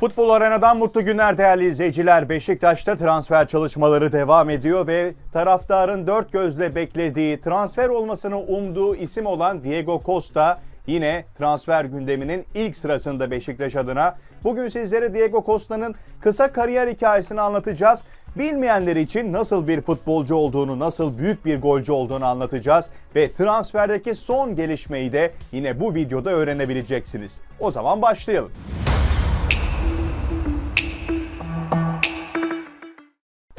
Futbol Arena'dan mutlu günler değerli izleyiciler. Beşiktaş'ta transfer çalışmaları devam ediyor ve taraftarın dört gözle beklediği, transfer olmasını umduğu isim olan Diego Costa yine transfer gündeminin ilk sırasında Beşiktaş adına. Bugün sizlere Diego Costa'nın kısa kariyer hikayesini anlatacağız. Bilmeyenler için nasıl bir futbolcu olduğunu, nasıl büyük bir golcü olduğunu anlatacağız ve transferdeki son gelişmeyi de yine bu videoda öğrenebileceksiniz. O zaman başlayalım.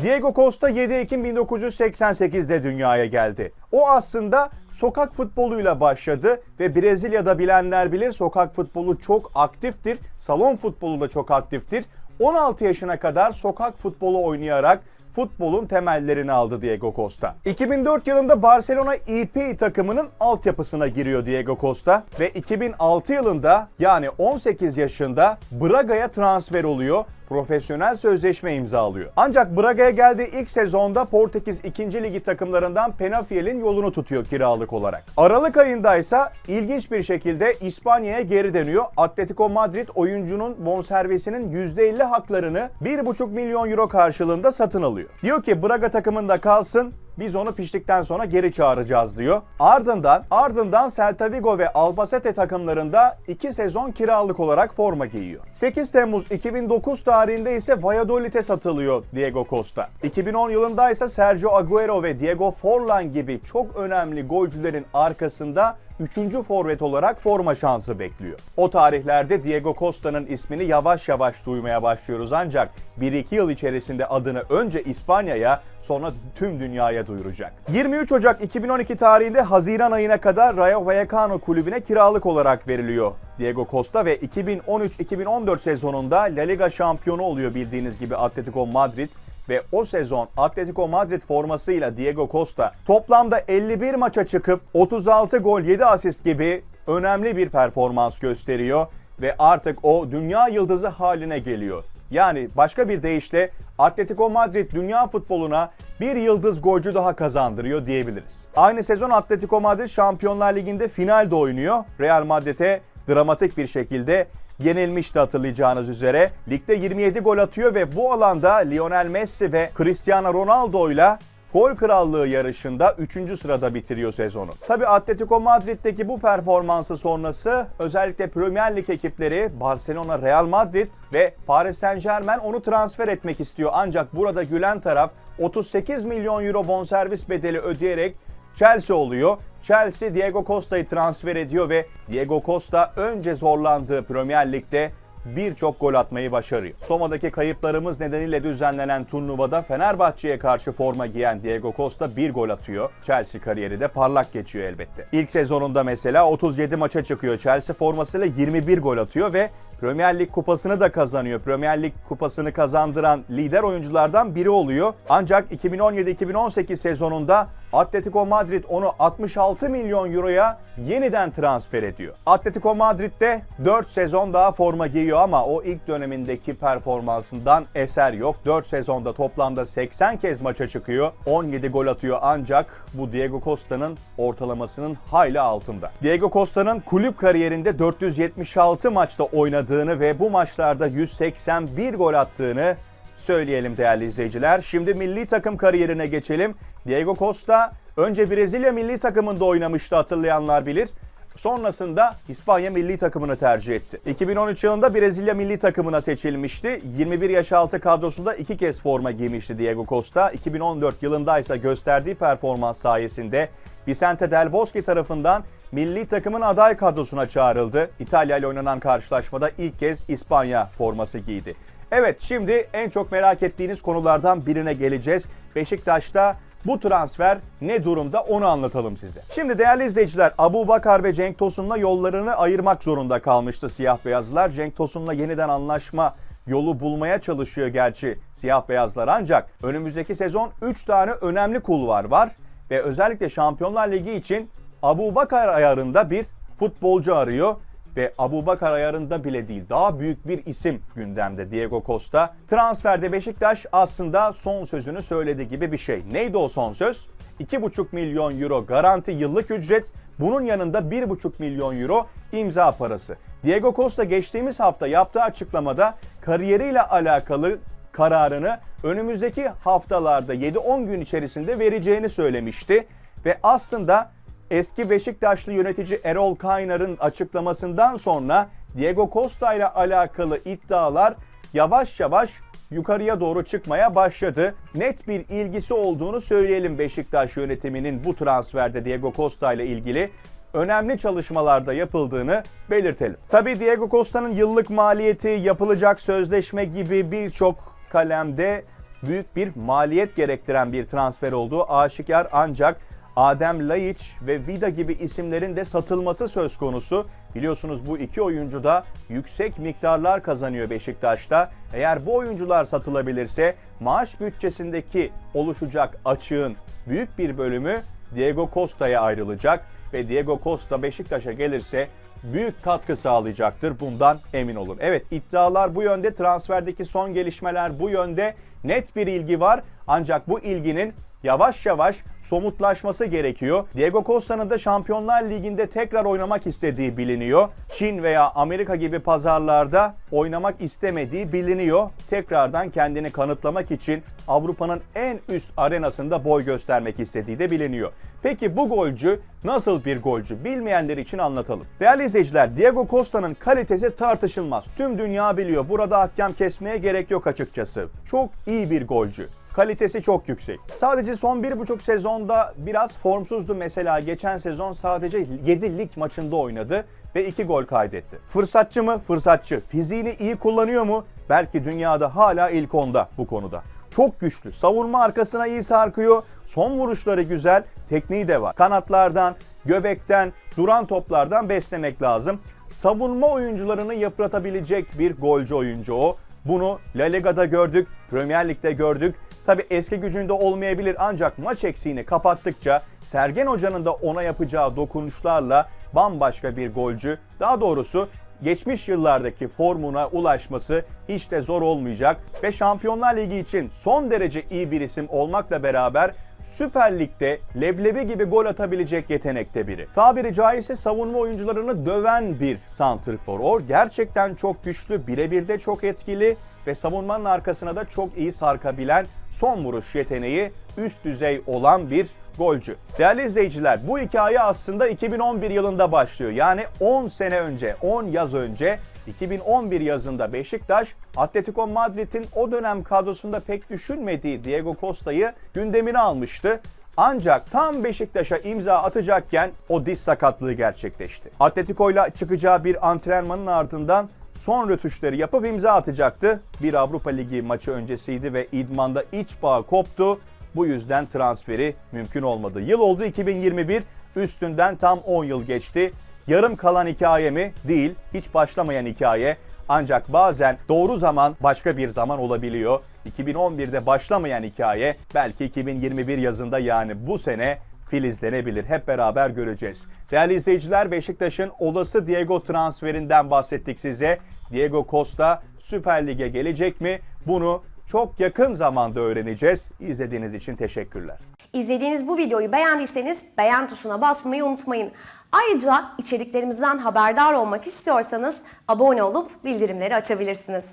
Diego Costa 7 Ekim 1988'de dünyaya geldi. O aslında sokak futboluyla başladı ve Brezilya'da bilenler bilir sokak futbolu çok aktiftir. Salon futbolu da çok aktiftir. 16 yaşına kadar sokak futbolu oynayarak futbolun temellerini aldı Diego Costa. 2004 yılında Barcelona EP takımının altyapısına giriyor Diego Costa ve 2006 yılında yani 18 yaşında Braga'ya transfer oluyor profesyonel sözleşme imzalıyor. Ancak Braga'ya geldiği ilk sezonda Portekiz 2. Ligi takımlarından Penafiel'in yolunu tutuyor kiralık olarak. Aralık ayında ise ilginç bir şekilde İspanya'ya geri dönüyor. Atletico Madrid oyuncunun bonservisinin %50 haklarını 1,5 milyon euro karşılığında satın alıyor. Diyor ki Braga takımında kalsın biz onu piştikten sonra geri çağıracağız diyor. Ardından ardından Celta Vigo ve Albacete takımlarında 2 sezon kiralık olarak forma giyiyor. 8 Temmuz 2009 tarihinde ise Valladolid'e satılıyor Diego Costa. 2010 yılında ise Sergio Agüero ve Diego Forlan gibi çok önemli golcülerin arkasında 3. forvet olarak forma şansı bekliyor. O tarihlerde Diego Costa'nın ismini yavaş yavaş duymaya başlıyoruz ancak 1-2 yıl içerisinde adını önce İspanya'ya sonra tüm dünyaya duyuracak. 23 Ocak 2012 tarihinde Haziran ayına kadar Rayo Vallecano kulübüne kiralık olarak veriliyor. Diego Costa ve 2013-2014 sezonunda La Liga şampiyonu oluyor bildiğiniz gibi Atletico Madrid ve o sezon Atletico Madrid formasıyla Diego Costa toplamda 51 maça çıkıp 36 gol 7 asist gibi önemli bir performans gösteriyor ve artık o dünya yıldızı haline geliyor. Yani başka bir deyişle Atletico Madrid dünya futboluna bir yıldız golcü daha kazandırıyor diyebiliriz. Aynı sezon Atletico Madrid Şampiyonlar Ligi'nde finalde oynuyor. Real Madrid'e dramatik bir şekilde yenilmişti hatırlayacağınız üzere. Ligde 27 gol atıyor ve bu alanda Lionel Messi ve Cristiano Ronaldo ile gol krallığı yarışında 3. sırada bitiriyor sezonu. Tabi Atletico Madrid'deki bu performansı sonrası özellikle Premier Lig ekipleri Barcelona, Real Madrid ve Paris Saint Germain onu transfer etmek istiyor. Ancak burada gülen taraf 38 milyon euro bonservis bedeli ödeyerek Chelsea oluyor. Chelsea Diego Costa'yı transfer ediyor ve Diego Costa önce zorlandığı Premier Lig'de birçok gol atmayı başarıyor. Soma'daki kayıplarımız nedeniyle düzenlenen turnuvada Fenerbahçe'ye karşı forma giyen Diego Costa bir gol atıyor. Chelsea kariyeri de parlak geçiyor elbette. İlk sezonunda mesela 37 maça çıkıyor Chelsea formasıyla 21 gol atıyor ve Premier Lig kupasını da kazanıyor. Premier Lig kupasını kazandıran lider oyunculardan biri oluyor. Ancak 2017-2018 sezonunda Atletico Madrid onu 66 milyon euroya yeniden transfer ediyor. Atletico Madrid'de 4 sezon daha forma giyiyor ama o ilk dönemindeki performansından eser yok. 4 sezonda toplamda 80 kez maça çıkıyor. 17 gol atıyor ancak bu Diego Costa'nın ortalamasının hayli altında. Diego Costa'nın kulüp kariyerinde 476 maçta oynadığını ve bu maçlarda 181 gol attığını söyleyelim değerli izleyiciler. Şimdi milli takım kariyerine geçelim. Diego Costa önce Brezilya milli takımında oynamıştı hatırlayanlar bilir. Sonrasında İspanya milli takımını tercih etti. 2013 yılında Brezilya milli takımına seçilmişti. 21 yaş altı kadrosunda iki kez forma giymişti Diego Costa. 2014 yılında ise gösterdiği performans sayesinde Vicente Del Bosque tarafından milli takımın aday kadrosuna çağrıldı. İtalya ile oynanan karşılaşmada ilk kez İspanya forması giydi. Evet şimdi en çok merak ettiğiniz konulardan birine geleceğiz. Beşiktaş'ta bu transfer ne durumda onu anlatalım size. Şimdi değerli izleyiciler Abu Bakar ve Cenk Tosun'la yollarını ayırmak zorunda kalmıştı siyah beyazlar. Cenk Tosun'la yeniden anlaşma yolu bulmaya çalışıyor gerçi siyah beyazlar ancak önümüzdeki sezon 3 tane önemli kulvar var ve özellikle Şampiyonlar Ligi için Abu Bakar ayarında bir futbolcu arıyor ve Abu Bakar ayarında bile değil daha büyük bir isim gündemde Diego Costa. Transferde Beşiktaş aslında son sözünü söyledi gibi bir şey. Neydi o son söz? 2,5 milyon euro garanti yıllık ücret, bunun yanında 1,5 milyon euro imza parası. Diego Costa geçtiğimiz hafta yaptığı açıklamada kariyeriyle alakalı kararını önümüzdeki haftalarda 7-10 gün içerisinde vereceğini söylemişti. Ve aslında eski Beşiktaşlı yönetici Erol Kaynar'ın açıklamasından sonra Diego Costa ile alakalı iddialar yavaş yavaş yukarıya doğru çıkmaya başladı. Net bir ilgisi olduğunu söyleyelim Beşiktaş yönetiminin bu transferde Diego Costa ile ilgili önemli çalışmalarda yapıldığını belirtelim. Tabii Diego Costa'nın yıllık maliyeti, yapılacak sözleşme gibi birçok kalemde büyük bir maliyet gerektiren bir transfer olduğu aşikar ancak Adem Laiç ve Vida gibi isimlerin de satılması söz konusu. Biliyorsunuz bu iki oyuncu da yüksek miktarlar kazanıyor Beşiktaş'ta. Eğer bu oyuncular satılabilirse maaş bütçesindeki oluşacak açığın büyük bir bölümü Diego Costa'ya ayrılacak ve Diego Costa Beşiktaş'a gelirse büyük katkı sağlayacaktır. Bundan emin olun. Evet iddialar bu yönde, transferdeki son gelişmeler bu yönde. Net bir ilgi var ancak bu ilginin yavaş yavaş somutlaşması gerekiyor. Diego Costa'nın da Şampiyonlar Ligi'nde tekrar oynamak istediği biliniyor. Çin veya Amerika gibi pazarlarda oynamak istemediği biliniyor. Tekrardan kendini kanıtlamak için Avrupa'nın en üst arenasında boy göstermek istediği de biliniyor. Peki bu golcü nasıl bir golcü? Bilmeyenler için anlatalım. Değerli izleyiciler, Diego Costa'nın kalitesi tartışılmaz. Tüm dünya biliyor. Burada hakem kesmeye gerek yok açıkçası. Çok iyi bir golcü. Kalitesi çok yüksek. Sadece son bir buçuk sezonda biraz formsuzdu mesela. Geçen sezon sadece 7 lig maçında oynadı ve 2 gol kaydetti. Fırsatçı mı? Fırsatçı. Fiziğini iyi kullanıyor mu? Belki dünyada hala ilk onda bu konuda. Çok güçlü. Savunma arkasına iyi sarkıyor. Son vuruşları güzel. Tekniği de var. Kanatlardan, göbekten, duran toplardan beslemek lazım. Savunma oyuncularını yıpratabilecek bir golcü oyuncu o. Bunu La Liga'da gördük, Premier Lig'de gördük. Tabi eski gücünde olmayabilir ancak maç eksiğini kapattıkça Sergen Hoca'nın da ona yapacağı dokunuşlarla bambaşka bir golcü, daha doğrusu geçmiş yıllardaki formuna ulaşması hiç de zor olmayacak ve Şampiyonlar Ligi için son derece iyi bir isim olmakla beraber Süper Lig'de leblebi gibi gol atabilecek yetenekte biri. Tabiri caizse savunma oyuncularını döven bir santrfor. O gerçekten çok güçlü, birebir de çok etkili ve savunmanın arkasına da çok iyi sarkabilen son vuruş yeteneği üst düzey olan bir golcü. Değerli izleyiciler bu hikaye aslında 2011 yılında başlıyor. Yani 10 sene önce, 10 yaz önce 2011 yazında Beşiktaş, Atletico Madrid'in o dönem kadrosunda pek düşünmediği Diego Costa'yı gündemine almıştı. Ancak tam Beşiktaş'a imza atacakken o diz sakatlığı gerçekleşti. Atletico çıkacağı bir antrenmanın ardından son rötuşları yapıp imza atacaktı. Bir Avrupa Ligi maçı öncesiydi ve idmanda iç bağ koptu. Bu yüzden transferi mümkün olmadı. Yıl oldu 2021, üstünden tam 10 yıl geçti. Yarım kalan hikaye mi? Değil. Hiç başlamayan hikaye. Ancak bazen doğru zaman başka bir zaman olabiliyor. 2011'de başlamayan hikaye belki 2021 yazında yani bu sene filizlenebilir. Hep beraber göreceğiz. Değerli izleyiciler Beşiktaş'ın olası Diego transferinden bahsettik size. Diego Costa Süper Lig'e gelecek mi? Bunu çok yakın zamanda öğreneceğiz. İzlediğiniz için teşekkürler. İzlediğiniz bu videoyu beğendiyseniz beğen tuşuna basmayı unutmayın. Ayrıca içeriklerimizden haberdar olmak istiyorsanız abone olup bildirimleri açabilirsiniz.